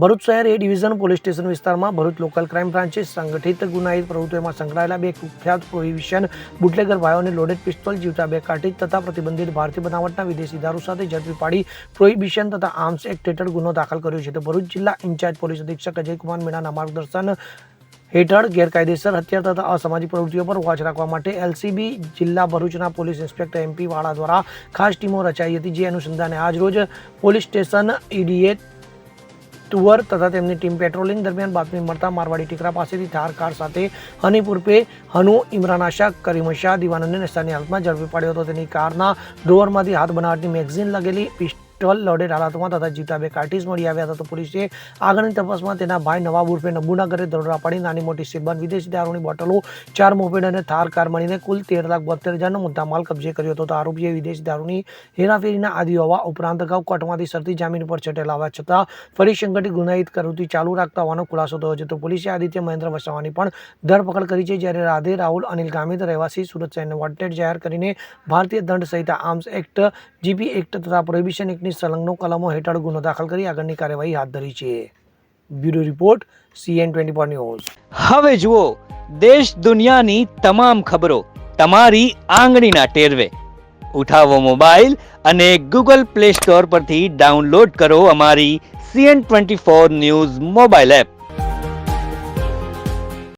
ભરૂચ શહેર એ division police station વિસ્તારમાં Bharuch local crime બ્રાન્ચે સંગઠિત ગુનાહિત પ્રવૃત્તિઓમાં સંકળાયેલા બે કુખ્યાત પ્રોહિબિશન બુટલેગર ભાઈઓને લોડેડ પિસ્તોલ જીવતા બે કાર્ટીજ તથા પ્રતિબંધિત ભારતીય બનાવટના વિદેશી દારૂ સાથે ઝડપી પાડી પ્રોહિબિશન તથા આર્મ્સ એક્ટ હેઠળ ગુનો દાખલ કર્યો છે. તો ભરૂચ જિલ્લા ઇન્ચાર્જ પોલીસ અધિક્ષક અજયકુમાર મીણાના માર્ગદર્શન હેઠળ ગેરકાયદેસર હત્યા તથા અસામાજિક પ્રવૃત્તિઓ પર વોચ રાખવા માટે એલસીબી જિલ્લા ભરૂચના પોલીસ ઇન્સ્પેક્ટર એમપી વાળા દ્વારા ખાસ ટીમો રચાઈ હતી, જે અનુસંધાને આજરોજ પોલીસ સ્ટેશન ઈડીએ તુવર તથા તેમની ટીમ પેટ્રોલિંગ દરમિયાન બાતમી મળતા મારવાડી ટીકરા પાસેથી ધાર કાર સાથે હનીપુરપે હનુ ઇમરાન આશા, કરીમ શાહ દિવાનંદને નશાની હાલતમાં ઝડપી પાડ્યો હતો. તેની કારના ડ્રોવરમાંથી હાથ બનાવટની મેગઝીન લગેલી પિસ્ટોલ લોડેડ હાલતમાં તથા જીતાબે કાર્ટીસ મળી આવ્યા હતા. તો પોલીસે આગળની તપાસમાં તેના ભાઈ નવાબ ઉર્ફે નબુના ઘરે દરોડા પાડી નાની મોટી સિબન વિદેશી દારૂની બોટલો, ચાર મોપેડ અને થાર કાર મળીને કુલ તેર લાખ બોતેર હજારનો મુદ્દામાલ કબજે કર્યો હતો. તો આરોપીએ વિદેશી દારૂની હેરાફેરીના આદિ હોવા ઉપરાંત અગાઉ કોર્ટમાંથી સરતી જામીન પર છટેલા હોવા છતાં ફરી સંગઠિત ગુનાહિત પ્રવૃત્તિ ચાલુ રાખતા હોવાનો ખુલાસો થયો છે. તો પોલીસે આદિત્ય મહેન્દ્ર વસાવાની પણ ધરપકડ કરી છે. જ્યારે રાધે, રાહુલ, અનિલ ગામિત રહેવાસી સુરત શહેરને વોન્ટેડ જાહેર કરીને ભારતીય દંડ સહિત આર્મ્સ એક્ટ, જીપી એક્ટ તથા પ્રોહિબિશન એક્ટની સંલગ્ન કલમો હેઠળ ગુનો દાખલ કરી આગળની કાર્યવાહી હાથ ધરી છે. Bureau report, CN twenty four news. હવે જુઓ, દેશ દુનિયાની તમામ ખબરો તમારી આંગળીના ટેરવે. ઉઠાવો મોબાઈલ અને ગૂગલ પ્લે સ્ટોર પરથી ડાઉનલોડ કરો અમારી CN twenty four news mobile app.